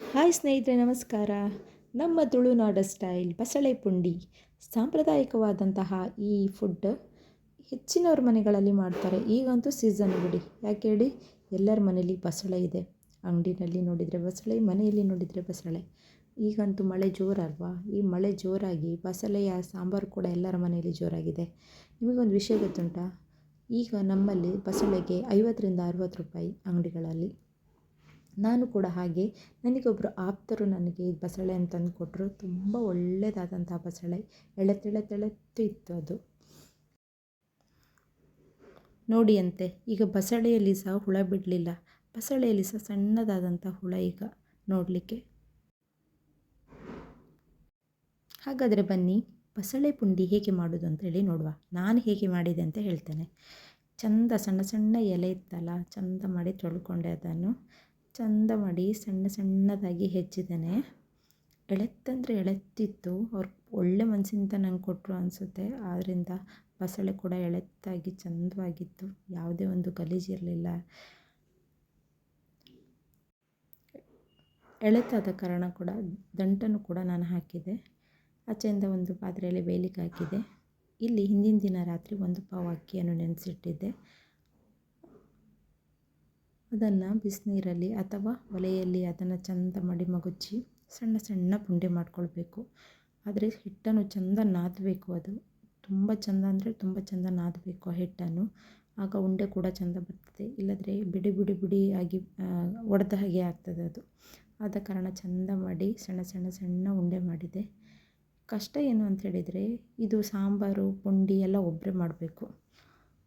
Hi ಸ್ನೇಹಿತರೆ, ನಮಸ್ಕಾರ. ನಮ್ಮ ತುಳುನಾಡ ಸ್ಟೈಲ್ ಬಸಳೆ ಪುಂಡಿ, ಸಾಂಪ್ರದಾಯಿಕವಾದಂತಹ ಈ ಫುಡ್ ಹೆಚ್ಚಿನವ್ರ ಮನೆಗಳಲ್ಲಿ ಮಾಡ್ತಾರೆ. ಈಗಂತೂ ಸೀಸನ್ ಬಿಡಿ. ಯಾಕೆ ಹೇಳಿ? ಎಲ್ಲರ ಮನೇಲಿ ಬಸಳೆ ಇದೆ. ಅಂಗಡಿನಲ್ಲಿ ನೋಡಿದರೆ ಬಸಳೆ, ಮನೆಯಲ್ಲಿ ನೋಡಿದರೆ ಬಸಳೆ. ಈಗಂತೂ ಮಳೆ ಜೋರಲ್ವಾ? ಈ ಮಳೆ ಜೋರಾಗಿ ಬಸಳೆಯ ಸಾಂಬಾರು ಕೂಡ ಎಲ್ಲರ ಮನೆಯಲ್ಲಿ ಜೋರಾಗಿದೆ. ನಿಮಗೊಂದು ವಿಷಯ ಗೊತ್ತುಂಟಾ? ಈಗ ನಮ್ಮಲ್ಲಿ ಬಸಳೆಗೆ ಐವತ್ತರಿಂದ ಅರುವತ್ತು ರೂಪಾಯಿ ಅಂಗಡಿಗಳಲ್ಲಿ. ನಾನು ಕೂಡ ಹಾಗೆ. ನನಗೊಬ್ಬರು ಆಪ್ತರು ನನಗೆ ಈ ಬಸಳೆ ಅಂತಂದು ಕೊಟ್ಟರು ತುಂಬ ಒಳ್ಳೆಯದಾದಂಥ ಬಸಳೆ. ಎಳೆತೆಳೆತೆಳೆತ್ತು ಇತ್ತು ಅದು. ನೋಡಿ ಅಂತೆ, ಈಗ ಬಸಳೆಯಲ್ಲಿ ಸಹ ಹುಳ ಬಿಡಲಿಲ್ಲ. ಬಸಳೆಯಲ್ಲಿ ಸಹ ಸಣ್ಣದಾದಂಥ ಹುಳ ಈಗ ನೋಡಲಿಕ್ಕೆ. ಹಾಗಾದರೆ ಬನ್ನಿ, ಬಸಳೆ ಪುಂಡಿ ಹೇಗೆ ಮಾಡೋದು ಅಂತೇಳಿ ನೋಡುವ. ನಾನು ಹೇಗೆ ಮಾಡಿದೆ ಅಂತ ಹೇಳ್ತೇನೆ. ಚಂದ ಸಣ್ಣ ಸಣ್ಣ ಎಲೆ ಇತ್ತಲ್ಲ, ಚಂದ ಮಾಡಿ ತೊಳ್ಕೊಂಡೆ ಅದನ್ನು. ಚಂದ ಮಾಡಿ ಸಣ್ಣ ಸಣ್ಣದಾಗಿ ಹೆಚ್ಚಿದ್ದೇನೆ. ಎಳೆತ್ತಂದರೆ ಎಳೆತ್ತಿತ್ತು. ಅವ್ರು ಒಳ್ಳೆ ಮನಸ್ಸಿಂದ ನಂಗೆ ಕೊಟ್ಟರು ಅನಿಸುತ್ತೆ. ಆದ್ದರಿಂದ ಬಸಳೆ ಕೂಡ ಎಳೆತ್ತಾಗಿ ಚಂದವಾಗಿತ್ತು. ಯಾವುದೇ ಒಂದು ಗಲೀಜಿರಲಿಲ್ಲ ಎಳೆತಾದ ಕಾರಣ ಕೂಡ ದಂಟನ್ನು ಕೂಡ ನಾನು ಹಾಕಿದೆ ಆಚೆಯಿಂದ ಒಂದು ಪಾತ್ರೆಯಲ್ಲಿ ಬೇಯಲಿಕ್ಕೆ ಹಾಕಿದೆ ಇಲ್ಲಿ ಹಿಂದಿನ ದಿನ ರಾತ್ರಿ ಒಂದು ಪಾವು ಅಕ್ಕಿಯನ್ನು ನೆನೆಸಿಟ್ಟಿದ್ದೆ. ಅದನ್ನು ಬಿಸಿನೀರಲ್ಲಿ ಅಥವಾ ಒಲೆಯಲ್ಲಿ ಅದನ್ನು ಚಂದ ಮಡಿ ಮಗುಚಿ ಸಣ್ಣ ಸಣ್ಣ ಪುಂಡಿ ಮಾಡ್ಕೊಳ್ಬೇಕು. ಆದರೆ ಹಿಟ್ಟನ್ನು ಚಂದ ನಾದಬೇಕು ಅದು. ತುಂಬ ಚಂದ ಅಂದರೆ ತುಂಬ ಚಂದ ನಾದಬೇಕು ಆ ಹಿಟ್ಟನ್ನು. ಆಗ ಉಂಡೆ ಕೂಡ ಚಂದ ಬರ್ತದೆ. ಇಲ್ಲದ್ರೆ ಬಿಡಿ ಬಿಡಿ ಬಿಡಿ ಆಗಿ ಒಡೆದ ಹಾಗೆ ಆಗ್ತದೆ ಅದು. ಆದ ಕಾರಣ ಚಂದ ಮಾಡಿ ಸಣ್ಣ ಸಣ್ಣ ಸಣ್ಣ ಉಂಡೆ ಮಾಡಿದೆ. ಕಷ್ಟ ಏನು ಅಂತ ಹೇಳಿದರೆ ಇದು ಸಾಂಬಾರು, ಪುಂಡಿ ಎಲ್ಲ ಒಬ್ಬರೇ ಮಾಡಬೇಕು.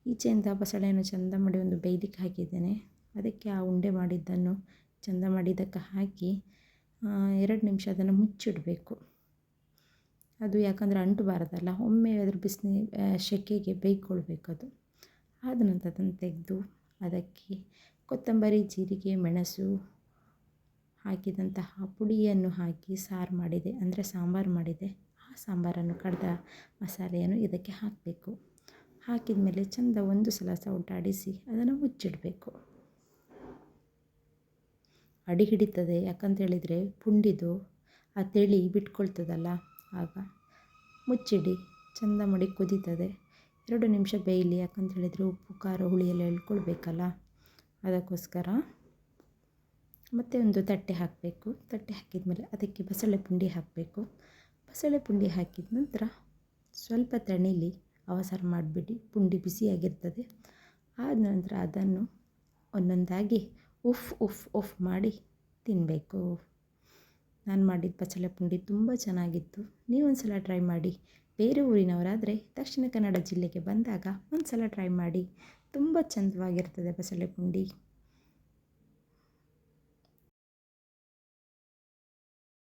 ಈಚೆಯಿಂದ ಬಸಳೆಯನ್ನು ಚಂದ ಮಾಡಿ ಒಂದು ಬೇಯ್ಲಿಕ್ಕೆ ಹಾಕಿದ್ದೇನೆ. ಅದಕ್ಕೆ ಆ ಉಂಡೆ ಮಾಡಿದ್ದನ್ನು ಚಂದ ಮಾಡಿದ್ದಕ್ಕೆ ಹಾಕಿ ಎರಡು ನಿಮಿಷ ಅದನ್ನು ಮುಚ್ಚಿಡಬೇಕು. ಅದು ಯಾಕಂದರೆ ಅಂಟಬಾರ್ದಲ್ಲ ಒಮ್ಮೆ ಅದ್ರ ಬಿಸಿನಿ ಸೆಕೆಗೆ ಬೇಯ್ಕೊಳ್ಬೇಕು ಅದು. ಆದ ನಂತರ ಅದನ್ನು ತೆಗೆದು ಅದಕ್ಕೆ ಕೊತ್ತಂಬರಿ, ಜೀರಿಗೆ, ಮೆಣಸು ಹಾಕಿದಂತಹ ಪುಡಿಯನ್ನು ಹಾಕಿ ಸಾರು ಮಾಡಿದೆ. ಅಂದರೆ ಸಾಂಬಾರು ಮಾಡಿದೆ. ಆ ಸಾಂಬಾರನ್ನು ಕಡ್ದ ಮಸಾಲೆಯನ್ನು ಇದಕ್ಕೆ ಹಾಕಬೇಕು. ಹಾಕಿದ ಮೇಲೆ ಚಂದ ಒಂದು ಸಲ ಸೌಟಾಡಿಸಿ ಅದನ್ನು ಮುಚ್ಚಿಡಬೇಕು. ಅಡಿ ಹಿಡಿತದೆ ಯಾಕಂತೇಳಿದರೆ ಪುಂಡಿದು ಆ ತೆಳಿ ಬಿಟ್ಕೊಳ್ತದಲ್ಲ. ಆಗ ಮುಚ್ಚಿಡಿ, ಚಂದ ಮಾಡಿ ಕುದೀತದೆ. ಎರಡು ನಿಮಿಷ ಬೇಯಲಿ, ಯಾಕಂತೇಳಿದರೆ ಉಪ್ಪು, ಖಾರ ಹುಳಿ ಎಲ್ಲ ಎಳ್ಕೊಳ್ಬೇಕಲ್ಲ. ಅದಕ್ಕೋಸ್ಕರ ಮತ್ತೆ ಒಂದು ತಟ್ಟೆ ಹಾಕಬೇಕು. ತಟ್ಟೆ ಹಾಕಿದ ಮೇಲೆ ಅದಕ್ಕೆ ಬಸಳೆ ಪುಂಡಿ ಹಾಕಬೇಕು. ಬಸಳೆ ಪುಂಡಿ ಹಾಕಿದ ನಂತರ ಸ್ವಲ್ಪ ತಣಿಲಿ ಅವಸರ ಮಾಡಿಬಿಡಿ. ಪುಂಡಿ ಬಿಸಿಯಾಗಿರ್ತದೆ. ಆದ ನಂತರ ಅದನ್ನು ಒಂದೊಂದಾಗಿ ಉಫ್ ಉಫ್ ಉಫ್ ಮಾಡಿ ತಿನ್ನಬೇಕು ನಾನು ಮಾಡಿದ ಬಸಳೆ ಪುಂಡಿ ತುಂಬ ಚೆನ್ನಾಗಿತ್ತು. ನೀವೊಂದು ಸಲ ಟ್ರೈ ಮಾಡಿ. ಬೇರೆ ಊರಿನವರಾದರೆ ದಕ್ಷಿಣ ಕನ್ನಡ ಜಿಲ್ಲೆಗೆ ಬಂದಾಗ ಒಂದು ಸಲ ಟ್ರೈ ಮಾಡಿ. ತುಂಬ ಚಂದವಾಗಿರ್ತದೆ ಬಸಳೆ ಪುಂಡಿ.